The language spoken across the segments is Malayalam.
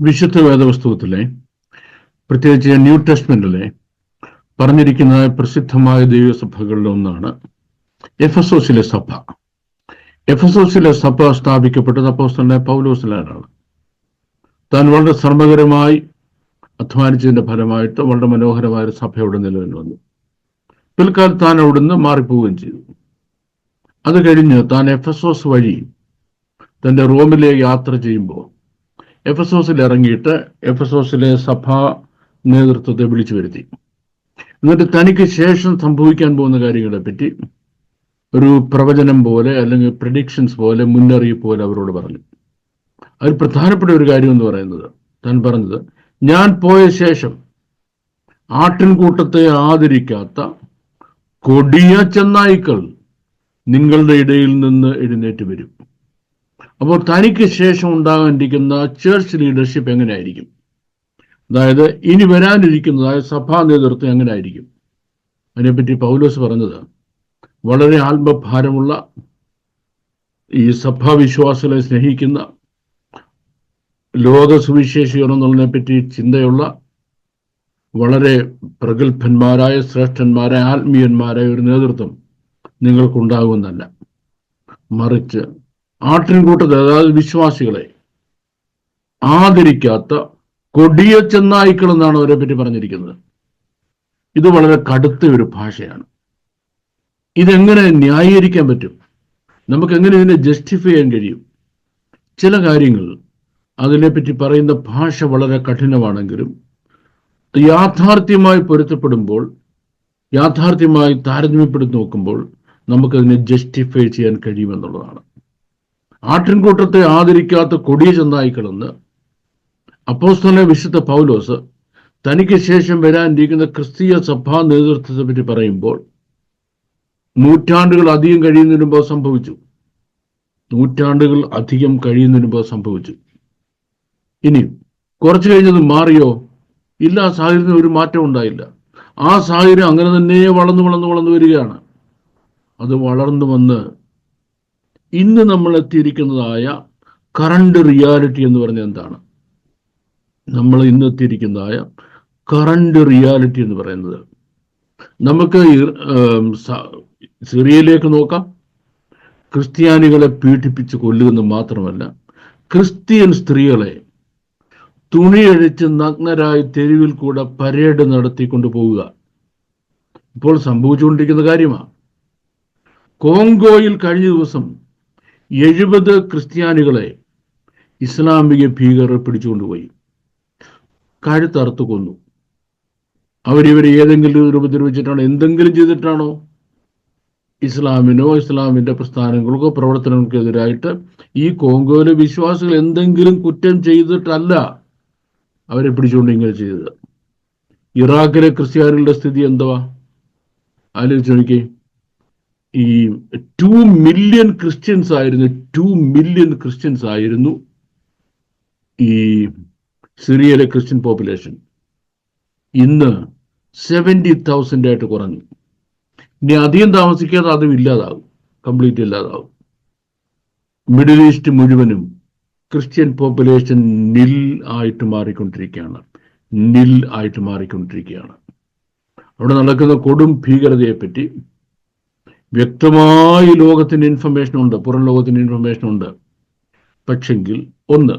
വിശുദ്ധ വേദവസ്തുവത്തിലെ പ്രത്യേകിച്ച് ന്യൂ ടെസ്റ്റ്മെന്റിലെ പറഞ്ഞിരിക്കുന്ന പ്രസിദ്ധമായ ദൈവസഭകളിൽ ഒന്നാണ് എഫസോസിലെ സഭ. എഫസോസിലെ സഭ സ്ഥാപിക്കപ്പെട്ടത് അപ്പോസ്തലനായ പൗലോസിലാണ് താൻ വളരെ ശ്രമകരമായി അധ്വാനിച്ചതിന്റെ ഫലമായിട്ട് വളരെ മനോഹരമായ ഒരു സഭ അവിടെ നിലവിൽ വന്നു. പിൽക്കാലത്ത് താൻ അവിടുന്ന് മാറിപ്പോവുകയും ചെയ്തു. അത് കഴിഞ്ഞ് താൻ എഫസോസ് വഴി തന്റെ റോമിലെ യാത്ര ചെയ്യുമ്പോൾ എഫസോസിൽ ഇറങ്ങിയിട്ട് എഫസോസിലെ സഭാ നേതൃത്വത്തെ വിളിച്ചു വരുത്തി. എന്നിട്ട് തനിക്ക് ശേഷം സംഭവിക്കാൻ പോകുന്ന കാര്യങ്ങളെ പറ്റി ഒരു പ്രവചനം പോലെ അല്ലെങ്കിൽ പ്രഡിക്ഷൻസ് പോലെ മുന്നറിയിപ്പ് പോലെ അവരോട് പറഞ്ഞു. അതിൽ പ്രധാനപ്പെട്ട ഒരു കാര്യം എന്ന് പറയുന്നത് താൻ പറഞ്ഞത് ഞാൻ പോയ ശേഷം ആട്ടിൻകൂട്ടത്തെ ആദരിക്കാത്ത കൊടിയ ചെന്നായ്ക്കൾ നിങ്ങളുടെ ഇടയിൽ നിന്ന് എഴുന്നേറ്റ് വരും. അപ്പോൾ തനിക്ക് ശേഷം ഉണ്ടാകാനിരിക്കുന്ന ചേർച്ച് ലീഡർഷിപ്പ് എങ്ങനെയായിരിക്കും? അതായത് ഇനി വരാനിരിക്കുന്നതായ സഭാ നേതൃത്വം എങ്ങനെയായിരിക്കും? അതിനെപ്പറ്റി പൗലോസ് പറഞ്ഞത് വളരെ ആത്മഭാരമുള്ള ഈ സഭാവിശ്വാസികളെ സ്നേഹിക്കുന്ന ലോക സുവിശേഷികൾ പറ്റി ചിന്തയുള്ള വളരെ പ്രഗത്ഭന്മാരായ ശ്രേഷ്ഠന്മാരായ ആത്മീയന്മാരായ ഒരു നേതൃത്വം നിങ്ങൾക്കുണ്ടാകുമെന്നല്ല. മറിച്ച് ആട്ടിൻകൂട്ടത്തെ അതായത് വിശ്വാസികളെ ആദരിക്കാത്ത കൊടിയ ചെന്നായ്ക്കൾ എന്നാണ് അവരെ പറ്റി പറഞ്ഞിരിക്കുന്നത്. ഇത് വളരെ കടുത്ത ഒരു ഭാഷയാണ്. ഇതെങ്ങനെ ന്യായീകരിക്കാൻ പറ്റും? നമുക്ക് എങ്ങനെ ഇതിനെ ജസ്റ്റിഫൈ ചെയ്യാൻ കഴിയും? ചില കാര്യങ്ങൾ അതിനെപ്പറ്റി പറയുന്ന ഭാഷ വളരെ കഠിനമാണെങ്കിലും യാഥാർത്ഥ്യമായി പൊരുത്തപ്പെടുമ്പോൾ യാഥാർത്ഥ്യമായി താരതമ്യപ്പെടുത്തി നോക്കുമ്പോൾ നമുക്കതിനെ ജസ്റ്റിഫൈ ചെയ്യാൻ കഴിയുമെന്നുള്ളതാണ്. ആട്ടിൻകൂട്ടത്തെ ആദരിക്കാത്ത കൊടിയ ചെന്നായിക്കളെന്ന് അപ്പോസ്തല വിശുദ്ധ പൗലോസ് തനിക്ക് ശേഷം വരാനിരിക്കുന്ന ക്രിസ്തീയ സഭാ നേതൃത്വത്തെ പറ്റി പറയുമ്പോൾ നൂറ്റാണ്ടുകൾ അധികം കഴിയുന്നതിന് മുമ്പ് സംഭവിച്ചു. നൂറ്റാണ്ടുകൾ അധികം കഴിയുന്നതിന് മുമ്പ് സംഭവിച്ചു. ഇനി കുറച്ചു കഴിഞ്ഞത് മാറിയോ? ഇല്ല ആ സാഹചര്യത്തിന് ഒരു മാറ്റം ഉണ്ടായില്ല. ആ സാഹചര്യം അങ്ങനെ തന്നെ വളർന്നു വളർന്നു വളർന്നു വരികയാണ്. അത് വളർന്നു വന്ന് ഇന്ന് നമ്മൾ എത്തിയിരിക്കുന്നതായ കറണ്ട് റിയാലിറ്റി എന്ന് പറഞ്ഞാൽ എന്താണ്? നമ്മൾ ഇന്ന് എത്തിയിരിക്കുന്നതായ കറണ്ട് റിയാലിറ്റി എന്ന് പറയുന്നത്. നമുക്ക് സിറിയയിലേക്ക് നോക്കാം. ക്രിസ്ത്യാനികളെ പീഡിപ്പിച്ച് കൊല്ലുമെന്ന് മാത്രമല്ല ക്രിസ്ത്യൻ സ്ത്രീകളെ തുണിയഴിച്ച് നഗ്നരായി തെരുവിൽ കൂടെ പരേഡ് നടത്തിക്കൊണ്ട് പോവുക. ഇപ്പോൾ സംഭവിച്ചുകൊണ്ടിരിക്കുന്ന കാര്യമാണ് കോങ്കോയിൽ കഴിഞ്ഞ ദിവസം എഴുപത് ക്രിസ്ത്യാനികളെ ഇസ്ലാമിക ഭീകരർ പിടിച്ചുകൊണ്ടുപോയി. കഴുത്തറുത്ത് കൊന്നു. അവരിവരെ ഏതെങ്കിലും ഉപദ്രവിച്ചിട്ടാണോ എന്തെങ്കിലും ചെയ്തിട്ടാണോ? ഇസ്ലാമിനോ ഇസ്ലാമിന്റെ പ്രസ്ഥാനങ്ങൾക്കോ പ്രവർത്തനങ്ങൾക്കോ എതിരായിട്ട് ഈ കോങ്കോയിലെ വിശ്വാസികൾ എന്തെങ്കിലും കുറ്റം ചെയ്തിട്ടല്ല അവരെ പിടിച്ചുകൊണ്ട് ഇങ്ങനെ ചെയ്തത്. ഇറാഖിലെ ക്രിസ്ത്യാനികളുടെ സ്ഥിതി എന്തുവാ? ആലോചിച്ച് നോക്കിയേ. ഈ ടു മില്യൺ ക്രിസ്ത്യൻസ് ആയിരുന്നു ടു മില്യൺ ക്രിസ്ത്യൻസ് ആയിരുന്നു ഈ സിറിയയിലെ ക്രിസ്ത്യൻ പോപ്പുലേഷൻ ഇന്ന് സെവന്റി തൗസൻഡ് ആയിട്ട് കുറഞ്ഞു. ഇനി അധികം താമസിക്കാതെ അതും ഇല്ലാതാവും കംപ്ലീറ്റ് ഇല്ലാതാവും. മിഡിൽ ഈസ്റ്റ് മുഴുവനും ക്രിസ്ത്യൻ പോപ്പുലേഷൻ നിൽ ആയിട്ട് മാറിക്കൊണ്ടിരിക്കുകയാണ്. നിൽ ആയിട്ട് മാറിക്കൊണ്ടിരിക്കുകയാണ്. അവിടെ നടക്കുന്ന കൊടും ഭീകരതയെപ്പറ്റി വ്യക്തമായി ലോകത്തിന്റെ ഇൻഫർമേഷൻ ഉണ്ട് പുറം ലോകത്തിന്റെ ഇൻഫർമേഷൻ ഉണ്ട്. പക്ഷെങ്കിൽ ഒന്ന്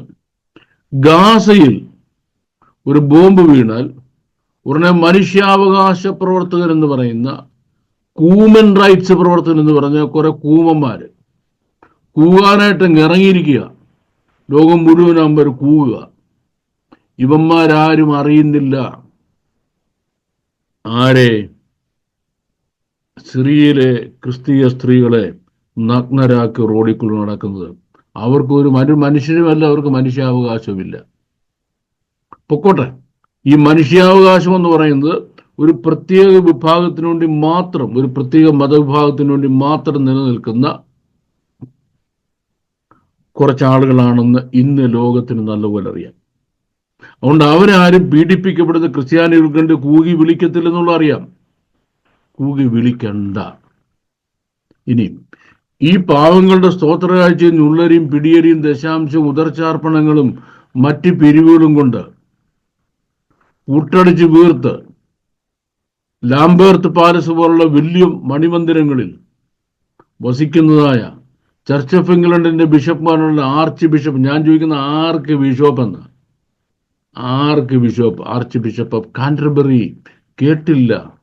ഗാസയിൽ ഒരു ബോംബ് വീണാൽ ഉടനെ മനുഷ്യാവകാശ പ്രവർത്തകർ എന്ന് പറയുന്ന കൂമൻ റൈറ്റ്സ് പ്രവർത്തകൻ എന്ന് പറഞ്ഞ കുറെ കൂമന്മാർ കൂകാനായിട്ട് ഇറങ്ങിയിരിക്കുക. ലോകം മുഴുവനാകുമ്പോൾ കൂവുക. ഇവന്മാരാരും അറിയുന്നില്ല. ആരെ? സിറിയയിലെ ക്രിസ്തീയ സ്ത്രീകളെ നഗ്നരാക്കി റോഡിക്കുള്ള നടക്കുന്നത്. അവർക്ക് ഒരു മനു മനുഷ്യനുമല്ല അവർക്ക് മനുഷ്യാവകാശവുമില്ല. പൊക്കോട്ടെ. ഈ മനുഷ്യാവകാശം എന്ന് പറയുന്നത് ഒരു പ്രത്യേക വിഭാഗത്തിനു വേണ്ടി മാത്രം ഒരു പ്രത്യേക മതവിഭാഗത്തിനു വേണ്ടി മാത്രം നിലനിൽക്കുന്ന കുറച്ച് ആളുകളാണെന്ന് ഇന്ന് ലോകത്തിന് നല്ലപോലെ അറിയാം. അതുകൊണ്ട് അവരാരും പീഡിപ്പിക്കപ്പെടുന്ന ക്രിസ്ത്യാനികൾക്ക് കൂകി വിളിക്കത്തില്ലെന്നുള്ള അറിയാം. കൂകി വിളിക്കണ്ട. ഇനി ഈ പാവങ്ങളുടെ സ്തോത്രരാഴ്ചയും ഉള്ളരിയും പിടിയരിയും ദശാംശവും ഉദർച്ചാർപ്പണങ്ങളും മറ്റ് പിരിവുകളും കൊണ്ട് കൂട്ടടിച്ച് വീർത്ത് ലാംബേർത്ത് പാലസ് പോലുള്ള വലിയ മണിമന്ദിരങ്ങളിൽ വസിക്കുന്നതായ ചർച്ച് ഓഫ് ഇംഗ്ലണ്ടിന്റെ ബിഷപ്പ്മാരുള്ള ആർച്ച് ബിഷപ്പ് ഞാൻ ചോദിക്കുന്ന ആർക്ക് ബിഷപ്പ് എന്ന്? ആർക്ക് bishop? Archbishop of Canterbury കേട്ടില്ല.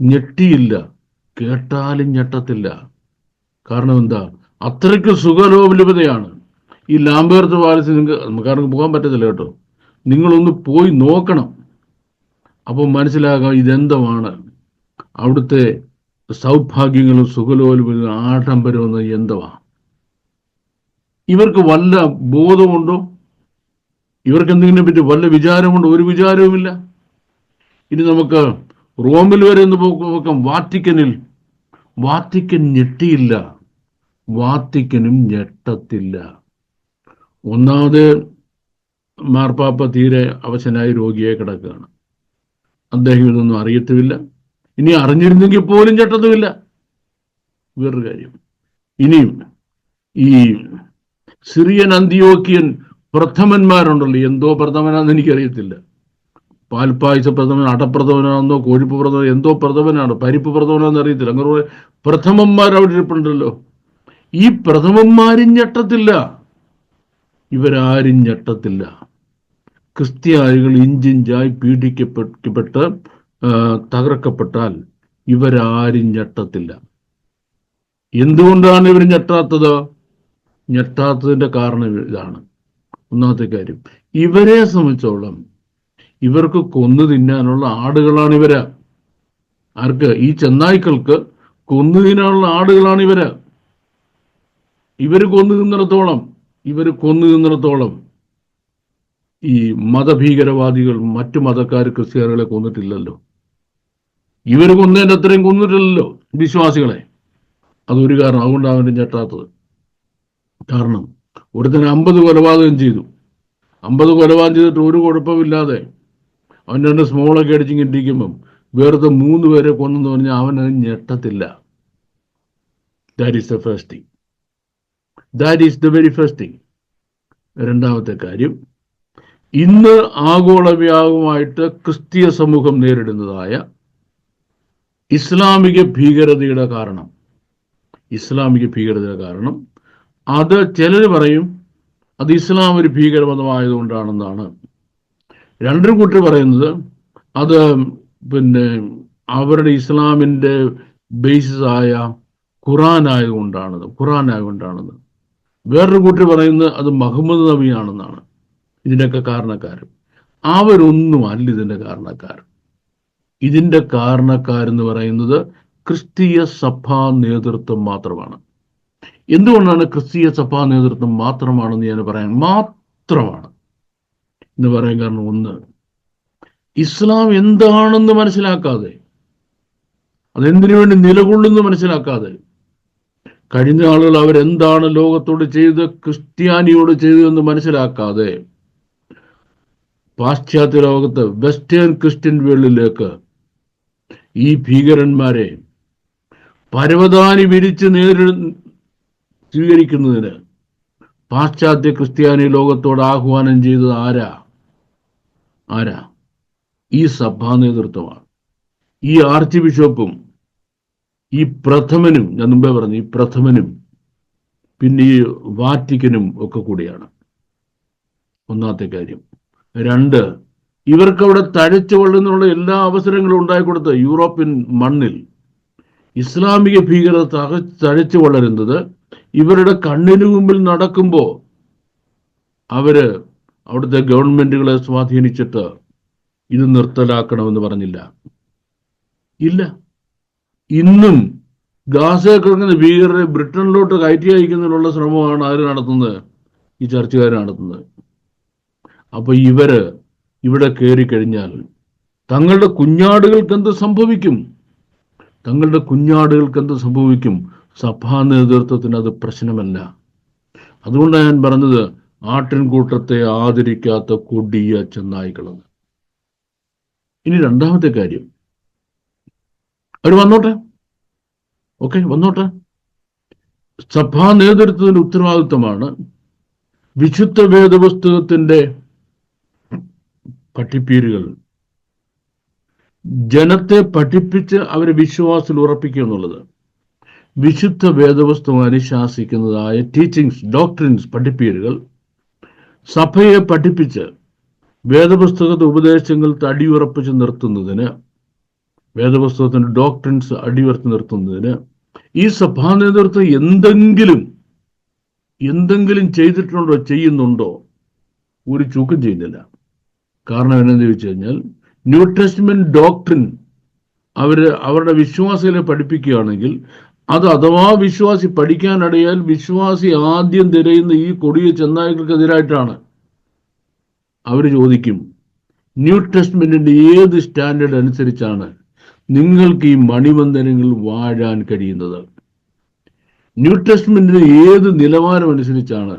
ഞെട്ടിയില്ല. കേട്ടാലും ഞെട്ടത്തില്ല. കാരണം എന്താ? അത്രയ്ക്ക് സുഖലോപലഭതയാണ് ഈ ലാംബേർത്ത് പാലസ് നിങ്ങൾക്ക് നമുക്കാർക്ക് പോകാൻ പറ്റത്തില്ല കേട്ടോ. നിങ്ങളൊന്ന് പോയി നോക്കണം. അപ്പോൾ മനസ്സിലാകാം ഇതെന്തമാണ്. അവിടുത്തെ സൗഭാഗ്യങ്ങളും സുഖലോലും ആഡംബരവും എന്തവാ? ഇവർക്ക് വല്ല ബോധമുണ്ടോ? ഇവർക്ക് എന്തെങ്കിലും പറ്റി? വല്ല വിചാരമുണ്ടോ? ഒരു വിചാരവുമില്ല. ഇനി നമുക്ക് റോമിൽ വരെ ഒന്ന് നോക്കാം. വാറ്റിക്കനിൽ. വാറ്റിക്കൻ ഞെട്ടിയില്ല. വാത്തിക്കനും ഞെട്ടത്തില്ല. ഒന്നാമത് മാർപ്പാപ്പ തീരെ അവശനായി രോഗിയെ കിടക്കുകയാണ്. അദ്ദേഹം ഇതൊന്നും അറിയത്തുമില്ല. ഇനി അറിഞ്ഞിരുന്നെങ്കിൽ പോലും ഞെട്ടത്തുമില്ല. വേറൊരു കാര്യം. ഇനിയും ഈ സിറിയൻ അന്തിയോക്കിയൻ പ്രഥമന്മാരുണ്ടല്ലോ. എന്തോ പ്രഥമനാന്ന് എനിക്കറിയത്തില്ല. പാൽപ്പായസ പ്രഥമൻ അടപ്രഥമനാണെന്നോ കോഴിപ്പ് പ്രഥമൻ എന്തോ പ്രഥമനാണ് പരിപ്പ് പ്രഥമനാണെന്ന് അറിയത്തില്ല. അങ്ങനെ കുറെ പ്രഥമന്മാർ അവിടെ ഇരിപ്പുണ്ടല്ലോ. ഈ പ്രഥമന്മാരും ഞെട്ടത്തില്ല. ഇവരാരും ഞെട്ടത്തില്ല. ക്രിസ്ത്യാനികൾ ഇഞ്ചിഞ്ചായി പീഡിക്കപ്പെട്ട് തകർക്കപ്പെട്ടാൽ ഇവരാരും ഞെട്ടത്തില്ല. എന്തുകൊണ്ടാണ് ഇവർ ഞെട്ടാത്തത്? ഞെട്ടാത്തതിന്റെ കാരണം ഇതാണ്. ഒന്നാമത്തെ കാര്യം ഇവരെ സംബന്ധിച്ചോളം ഇവർക്ക് കൊന്നു തിന്നാനുള്ള ആടുകളാണ് ഇവർ ആർക്ക്? ഈ ചെന്നായ്ക്കൾക്ക് കൊന്നു തിന്നാനുള്ള ആടുകളാണ് ഇവർ ഇവർ കൊന്നു തിന്നിടത്തോളം ഇവർ കൊന്നു തിന്നിടത്തോളം ഈ മതഭീകരവാദികൾ മറ്റു മതക്കാർ ക്രിസ്ത്യാനികളെ കൊന്നിട്ടില്ലല്ലോ. ഇവർ കൊന്നതിന്റെ അത്രയും കൊന്നിട്ടില്ലല്ലോ വിശ്വാസികളെ. അതൊരു കാരണം അതുകൊണ്ടാണ് അവന്റെ ഞെട്ടാത്തത്. കാരണം ഒരുത്തന് അമ്പത് കൊലപാതകം ചെയ്തു. അമ്പത് കൊലപാതകം ചെയ്തിട്ട് ഒരു കുഴപ്പമില്ലാതെ അവൻ രണ്ട് സ്മോളൊക്കെ അടിച്ചു കിട്ടിക്കുമ്പം വേറത്തെ മൂന്ന് പേരെ കൊന്നെന്ന് പറഞ്ഞാൽ അവൻ അത് ഞെട്ടത്തില്ല. That is the first thing that is the very first thing രണ്ടാമത്തെ കാര്യം ഇന്ന് ആഗോള വ്യാപകമായിട്ട് ക്രിസ്തീയ സമൂഹം നേരിടുന്നതായ ഇസ്ലാമിക ഭീകരതയുടെ കാരണം. ഇസ്ലാമിക ഭീകരതയുടെ കാരണം. അത് ചിലർ പറയും അത് ഇസ്ലാം ഒരു ഭീകരമതമായതുകൊണ്ടാണെന്നാണ്. രണ്ടു കൂട്ടർ പറയുന്നത് അത് പിന്നെ അവരുടെ ഇസ്ലാമിന്റെ ബേസിസ് ആയ ഖുറാൻ ആയതുകൊണ്ടാണത് ഖുറാൻ ആയതുകൊണ്ടാണത്. വേറൊരു കൂട്ടർ പറയുന്നത് അത് മുഹമ്മദ് നബിയാണെന്നാണ് ഇതിന്റെയൊക്കെ കാരണക്കാരൻ അവരൊന്നും അല്ല ഇതിന്റെ കാരണക്കാർ ഇതിന്റെ കാരണക്കാരെന്ന് പറയുന്നത് ക്രിസ്തീയ സഭാ നേതൃത്വം മാത്രമാണ്. എന്തുകൊണ്ടാണ് ക്രിസ്തീയ സഭാ നേതൃത്വം മാത്രമാണെന്ന് ഞാൻ പറയാൻ മാത്രമാണ്. എന്ന് പറയാൻ കാരണം ഒന്ന്. ഇസ്ലാം എന്താണെന്ന് മനസ്സിലാക്കാതെ അതെന്തിനു വേണ്ടി നിലകൊള്ളുന്നു മനസ്സിലാക്കാതെ കഴിഞ്ഞ ആളുകൾ അവരെന്താണ് ലോകത്തോട് ചെയ്ത് ക്രിസ്ത്യാനിയോട് ചെയ്തതെന്ന് മനസ്സിലാക്കാതെ പാശ്ചാത്യ ലോകത്ത് വെസ്റ്റേൺ ക്രിസ്ത്യൻ വേൾഡിലേക്ക് ഈ ഭീകരന്മാരെ പരവതാനി വിരിച്ച് നേരി സ്വീകരിക്കുന്നതിന് പാശ്ചാത്യ ക്രിസ്ത്യാനി ലോകത്തോട് ആഹ്വാനം ചെയ്തത് ആരാ? ആരാ? ഈ സഭാ നേതൃത്വമാണ്. ഈ ആർച്ച് ബിഷപ്പും ഈ പ്രഥമനും ഞാൻ മുമ്പേ പറഞ്ഞു ഈ പ്രഥമനും പിന്നെ ഈ വാറ്റിക്കനും ഒക്കെ കൂടിയാണ്. ഒന്നാമത്തെ കാര്യം. രണ്ട് ഇവർക്ക് അവിടെ തഴച്ചു വളരുന്നുള്ള എല്ലാ അവസരങ്ങളും ഉണ്ടായിക്കൊടുത്ത് യൂറോപ്യൻ മണ്ണിൽ ഇസ്ലാമിക ഭീകരത തക തഴച്ചു വളരുന്നത് ഇവരുടെ കണ്ണിനു മുമ്പിൽ നടക്കുമ്പോൾ അവർ അവിടുത്തെ ഗവൺമെന്റുകളെ സ്വാധീനിച്ചിട്ട് ഇത് നിർത്തലാക്കണമെന്ന് പറഞ്ഞില്ല. ഇല്ല. ഇന്നും ഗാസയെ കിടക്കുന്ന ഭീകരരെ ബ്രിട്ടനിലോട്ട് കയറ്റി അയക്കുന്നതിനുള്ള ശ്രമമാണ് ആര് നടത്തുന്നത്? ഈ ചർച്ചകാർ നടത്തുന്നത്. അപ്പൊ ഇവർ ഇവിടെ കയറി കഴിഞ്ഞാൽ തങ്ങളുടെ കുഞ്ഞാടുകൾക്ക് എന്ത് സംഭവിക്കും? തങ്ങളുടെ കുഞ്ഞാടുകൾക്ക് എന്ത് സംഭവിക്കും? സഭാ നേതൃത്വത്തിന് അത് പ്രശ്നമല്ല. അതുകൊണ്ടാണ് ഞാൻ പറഞ്ഞത് ആട്ടിൻകൂട്ടത്തെ ആദരിക്കാത്ത കൊടിയ ചെന്നായിക്കളെന്ന് ഇനി രണ്ടാമത്തെ കാര്യം. അവർ വന്നോട്ടെ? ഓക്കെ വന്നോട്ടെ? സഭാ നേതൃത്വത്തിന്റെ ഉത്തരവാദിത്വമാണ് വിശുദ്ധ വേദപുസ്തകത്തിന്റെ പഠിപ്പീരുകൾ. ജനത്തെ പഠിപ്പിച്ച് അവരെ വിശ്വാസത്തിൽ ഉറപ്പിക്കുക എന്നുള്ളത്. വിശുദ്ധ വേദപുസ്തകം അനുശാസിക്കുന്നതായ ടീച്ചിങ്സ് ഡോക്ട്രിൻസ് പഠിപ്പീരുകൾ സഭയെ പഠിപ്പിച്ച് വേദപുസ്തകത്തെ ഉപദേശങ്ങൾ അടിയുറപ്പിച്ച് നിർത്തുന്നതിന് വേദപുസ്തകത്തിന്റെ ഡോക്ട്രിൻസ് അടിയുറച്ച് നിർത്തുന്നതിന് ഈ സഭാ നേതൃത്വം എന്തെങ്കിലും എന്തെങ്കിലും ചെയ്തിട്ടുണ്ടോ ചെയ്യുന്നുണ്ടോ ഒരു ചൂക്കം ചെയ്യുന്നില്ല. കാരണം എന്നാന്ന് ചോദിച്ചു കഴിഞ്ഞാൽ ന്യൂ ടെസ്റ്റ്മെന്റ് ഡോക്ട്രിൻ അവർ അവരുടെ വിശ്വാസികളെ പഠിപ്പിക്കുകയാണെങ്കിൽ അത് അഥവാ വിശ്വാസി പഠിക്കാനടയാൽ വിശ്വാസി ആദ്യം തിരയുന്ന ഈ കൊടിയ ചെന്നായ്ക്കൾക്കെതിരായിട്ടാണ് അവർ ചോദിക്കും. ന്യൂ ടെസ്റ്റ്മെന്റിന്റെ ഏത് സ്റ്റാൻഡേർഡ് അനുസരിച്ചാണ് നിങ്ങൾക്ക് ഈ മണിബന്ധനങ്ങൾ വാഴാൻ കഴിയുന്നത്? ന്യൂ ടെസ്റ്റ്മെന്റിന് ഏത് നിലവാരം അനുസരിച്ചാണ്?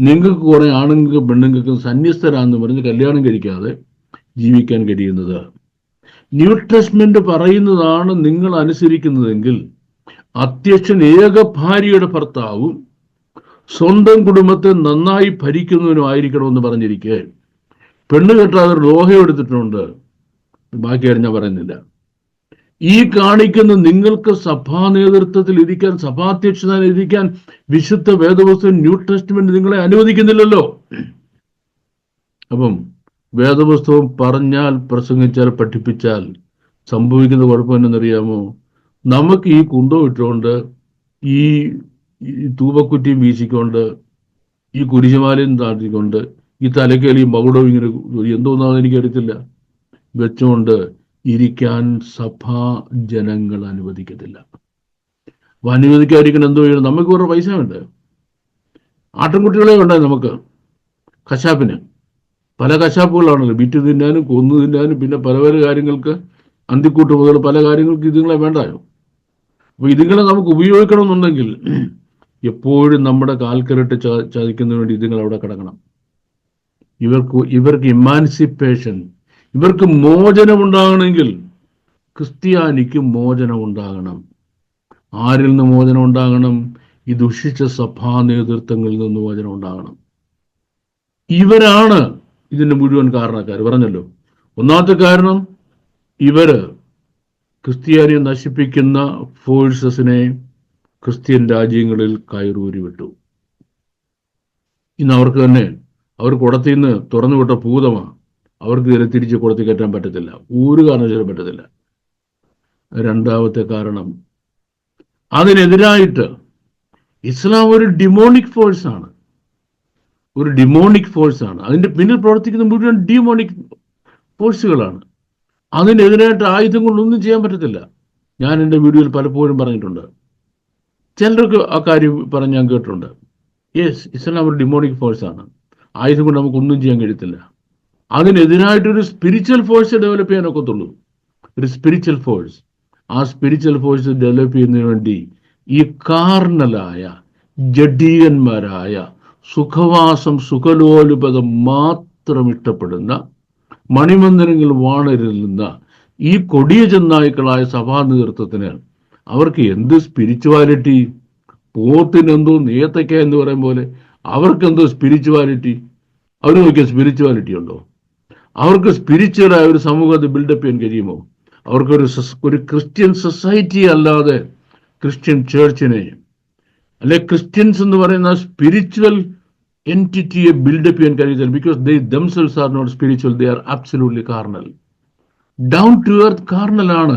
നിങ്ങൾക്ക് കുറെ ആണുങ്ങൾക്കും പെണ്ണുങ്ങൾക്കും സന്യസ്തരാന്ന് പറഞ്ഞ് കല്യാണം കഴിക്കാതെ ജീവിക്കാൻ കഴിയുന്നത്? ന്യൂ ടെസ്റ്റ്മെന്റ് പറയുന്നതാണ് നിങ്ങൾ അനുസരിക്കുന്നതെങ്കിൽ അധ്യക്ഷൻ ഏക ഭാര്യയുടെ ഭർത്താവും സ്വന്തം കുടുംബത്തെ നന്നായി ഭരിക്കുന്നവനും ആയിരിക്കണമെന്ന് പറഞ്ഞിരിക്കെ. പെണ്ണ് കെട്ടാതെ ഒരു ലോഹം എടുത്തിട്ടുണ്ട്. ബാക്കി കാര്യം ഞാൻ പറയുന്നില്ല. ഈ കാണിക്കുന്ന നിങ്ങൾക്ക് സഭാ നേതൃത്വത്തിൽ ഇരിക്കാൻ സഭാധ്യക്ഷത ഇരിക്കാൻ വിശുദ്ധ വേദപുസ്തകം ന്യൂ ടെസ്റ്റ്മെന്റ് നിങ്ങളെ അനുവദിക്കുന്നില്ലല്ലോ. അപ്പം വേദപുസ്തകം പറഞ്ഞാൽ പ്രസംഗിച്ചാൽ പഠിപ്പിച്ചാൽ സംഭവിക്കുന്ന കുഴപ്പം എന്നറിയാമോ നമുക്ക് ഈ കുന്തം ഇട്ടുകൊണ്ട് ഈ തൂപക്കുറ്റിയും വീശിക്കൊണ്ട് ഈ കുരിശുമാലയും താഴ്ത്തിക്കൊണ്ട് ഈ തലക്കേലിയും മകുടവും ഇങ്ങനെ എന്തോന്നാന്ന് എനിക്കറിയത്തില്ല. വെച്ചുകൊണ്ട് ഇരിക്കാൻ സഭാ ജനങ്ങൾ അനുവദിക്കത്തില്ല. അപ്പൊ അനുവദിക്കാതിരിക്കണം എന്തോ ചെയ്യണം? നമുക്ക് കുറെ പൈസ വേണ്ടേ? ആട്ടിൻകുട്ടികളെ ഉണ്ടായി നമുക്ക്. കശാപ്പിന്. പല കശാപ്പുകളാണല്ലോ. വിറ്റ് തിന്നാനും കൊന്നു തിന്നാനും പിന്നെ പല പല കാര്യങ്ങൾക്ക് അന്തിക്കൂട്ട് മുതൽ പല കാര്യങ്ങൾക്ക് ഇതുങ്ങളെ വേണ്ടായോ? അപ്പൊ ഇതുങ്ങളെ നമുക്ക് ഉപയോഗിക്കണമെന്നുണ്ടെങ്കിൽ എപ്പോഴും നമ്മുടെ കാൽക്കരട്ട് ചതിക്കുന്നതിന് വേണ്ടി ഇതുങ്ങൾ അവിടെ കിടക്കണം. ഇവർക്ക് ഇവർക്ക് ഇമാൻസിപ്പേഷൻ ഇവർക്ക് മോചനം ഉണ്ടാകണമെങ്കിൽ ക്രിസ്ത്യാനിക്ക് മോചനം ഉണ്ടാകണം ആരിൽ നിന്ന് മോചനം ഉണ്ടാകണം ഈ ദുഷിച്ച സഭാ നേതൃത്വങ്ങളിൽ നിന്ന് മോചനം ഉണ്ടാകണം ഇവരാണ് ഇതിന്റെ മുഴുവൻ കാരണക്കാർ പറഞ്ഞല്ലോ. ഒന്നാമത്തെ കാരണം ഇവർ ക്രിസ്ത്യാനിയെ നശിപ്പിക്കുന്ന ഫോഴ്സസിനെ ക്രിസ്ത്യൻ രാജ്യങ്ങളിൽ കയറൂരി വിട്ടു. ഇന്ന് അവർക്ക് തന്നെ അവർ കുടത്തിൽ നിന്ന് തുറന്നുവിട്ട ഭൂതമാണ് അവർക്ക് ഇതിനെ തിരിച്ച് കുടത്തി കയറ്റാൻ പറ്റത്തില്ല. ഒരു കാരണവശാലും പറ്റത്തില്ല. രണ്ടാമത്തെ കാരണം അതിനെതിരായിട്ട് ഇസ്ലാം ഒരു ഡിമോണിക് ഫോഴ്സ് ആണ്. ഒരു ഡിമോണിക് ഫോഴ്സ് ആണ്. അതിന്റെ പിന്നിൽ പ്രവർത്തിക്കുന്ന മുഴുവൻ ഡിമോണിക് ഫോഴ്സുകളാണ് അതിനെതിരായിട്ട് ആയുധം കൊണ്ടൊന്നും ചെയ്യാൻ പറ്റത്തില്ല. ഞാൻ എന്റെ വീഡിയോയിൽ പലപ്പോഴും പറഞ്ഞിട്ടുണ്ട്. ചിലർക്ക് ആ കാര്യം പറഞ്ഞ് ഞാൻ കേട്ടിട്ടുണ്ട്. യെസ് ഇസ്ലാം ഒരു ഡിമോണിക് ഫോഴ്സ് ആണ്. ആയുധം കൊണ്ട് നമുക്കൊന്നും ചെയ്യാൻ കഴിയത്തില്ല. അതിനെതിരായിട്ടൊരു സ്പിരിച്വൽ ഫോഴ്സ് ഡെവലപ്പ് ചെയ്യാൻ ഒക്കത്തുള്ളൂ. ഒരു സ്പിരിച്വൽ ഫോഴ്സ് ആ സ്പിരിച്വൽ ഫോഴ്സ് ഡെവലപ്പ് ചെയ്യുന്നതിന് വേണ്ടി ഈ കാർണലായ ജഡീകന്മാരായ സുഖവാസം സുഖലോലുപത മാത്രം ഇഷ്ടപ്പെടുന്ന മണിമന്ദിരങ്ങൾ വാണരുന്ന ഈ കൊടിയ ചെന്നായ്ക്കളായ സഭാ നേതൃത്വത്തിന് അവർക്ക് എന്ത് സ്പിരിച്വാലിറ്റി പോത്തിന് എന്തോ നേത്തക്ക എന്ന് പറയും പോലെ അവർക്ക് എന്തോ സ്പിരിച്വാലിറ്റി അവർ നോക്കിയ സ്പിരിച്വാലിറ്റി ഉണ്ടോ? അവർക്ക് സ്പിരിച്വലായ ഒരു സമൂഹത്തെ ബിൽഡപ്പ് ചെയ്യാൻ കഴിയുമോ? അവർക്കൊരു ഒരു ക്രിസ്ത്യൻ സൊസൈറ്റി അല്ലാതെ ക്രിസ്ത്യൻ ചേർച്ചിനെ അല്ലെ ക്രിസ്ത്യൻസ് എന്ന് പറയുന്ന സ്പിരിച്വൽ എന്റിറ്റിയെ ബിൽഡപ്പ് ചെയ്യാൻ കഴിയത്തില്ല because they themselves are not spiritual they are absolutely carnal down to earth കാർണലാണ്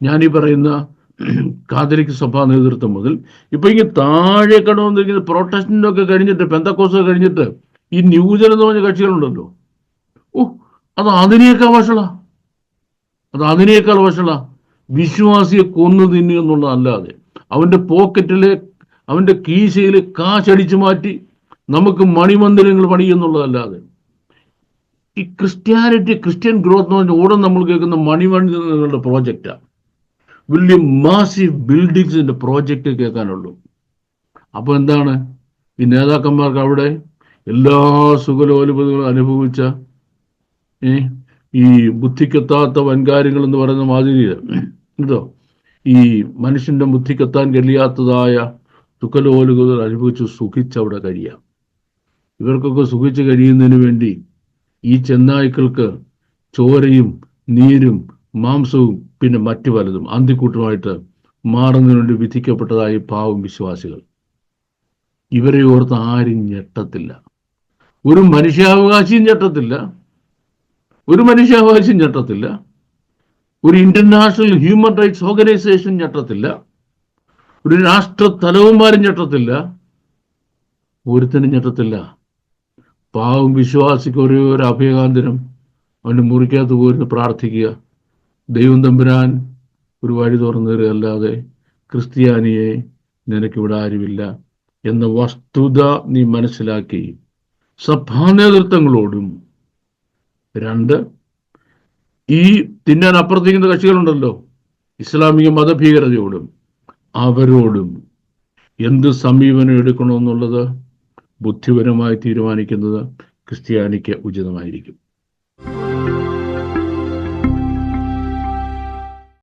ഞാനീ പറയുന്ന കാതലിക് സഭാ നേതൃത്വം മുതൽ ഇപ്പൊ ഇങ്ങനെ താഴെ കടന്നിരിക്കുന്ന പ്രൊട്ടസ്റ്റന്റ് കഴിഞ്ഞിട്ട് പെന്തക്കോസ് കഴിഞ്ഞിട്ട് ഈ ന്യൂജൻ എന്ന് പറഞ്ഞ കക്ഷികളുണ്ടല്ലോ. ഓ അത് അതിനേക്കാൾ വഷള. അത് അതിനേക്കാൾ വഷള. വിശ്വാസിയെ കൊന്നു തിന്നുക എന്നുള്ളതല്ലാതെ അവന്റെ പോക്കറ്റിലെ അവന്റെ കീശയിൽ കാശടിച്ചു മാറ്റി നമുക്ക് മണിമന്ദിരങ്ങൾ പണിയെന്നുള്ളതല്ലാതെ. ഈ ക്രിസ്ത്യാനിറ്റി ക്രിസ്ത്യൻ ഗ്രോത്ത് എന്ന് പറഞ്ഞാൽ ഉടൻ നമ്മൾ കേൾക്കുന്ന മണിമന്ദിരങ്ങളുടെ പ്രോജക്റ്റാണ് വലിയ മാസീവ് ബിൽഡിങ്സിന്റെ പ്രോജക്റ്റ് കേൾക്കാനുള്ളൂ. അപ്പോൾ എന്താണ്? ഈ നേതാക്കന്മാർക്ക് അവിടെ എല്ലാ സുഖലോലുപതകളും അനുഭവിച്ച ഈ ബുദ്ധിക്കെത്താത്ത വൻകാര്യങ്ങൾ എന്ന് പറയുന്ന മാതിരി കേട്ടോ? ഈ മനുഷ്യന്റെ ബുദ്ധിക്കെത്താൻ കഴിയാത്തതായ സുഖലോലുകൾ അനുഭവിച്ച് സുഖിച്ചവിടെ കഴിയാം. ഇവർക്കൊക്കെ സുഖിച്ച് കഴിയുന്നതിന് വേണ്ടി ഈ ചെന്നായ്ക്കൾക്ക് ചോരയും നീരും മാംസവും പിന്നെ മറ്റു പലതും അന്തിക്കൂട്ടുമായിട്ട് മാറുന്നതിന് വേണ്ടി വിധിക്കപ്പെട്ടതായി പാവം വിശ്വാസികൾ. ഇവരെ ഓർത്ത് ആരും ഞെട്ടത്തില്ല. ഒരു മനുഷ്യാവകാശിയും ഞെട്ടത്തില്ല. ഒരു മനുഷ്യാവകാശിയും ഞെട്ടത്തില്ല. ഒരു ഇന്റർനാഷണൽ ഹ്യൂമൻ റൈറ്റ്സ് ഓർഗനൈസേഷൻ ഞെട്ടത്തില്ല. ഒരു രാഷ്ട്ര തലവന്മാരും ഞെട്ടത്തില്ല. ഒരുത്തനും ഞെട്ടത്തില്ല. പാവം വിശ്വാസിക്ക് ഒരേ ഒരു അഭയകാന്തരം അവന് മുറിക്കകത്ത് പോയിരുന്ന് പ്രാർത്ഥിക്കുക. ദൈവം തമ്പുരാൻ ഒരു വഴി തുറന്നു തരികയല്ലാതെ ക്രിസ്ത്യാനിയെ നിനക്കിവിടെ ആരുമില്ല എന്ന വസ്തുത നീ മനസ്സിലാക്കി. സഭാ നേതൃത്വങ്ങളോടും. രണ്ട് ഈ തിന്നാൻ അപ്പുറത്തേക്കുന്ന കക്ഷികളുണ്ടല്ലോ ഇസ്ലാമിക മതഭീകരതയോടും അവരോടും. എന്ത് സമീപനം എടുക്കണമെന്നുള്ളത് ബുദ്ധിപരമായി തീരുമാനിക്കുന്നത് ക്രിസ്ത്യാനിക്ക് ഉചിതമായിരിക്കും.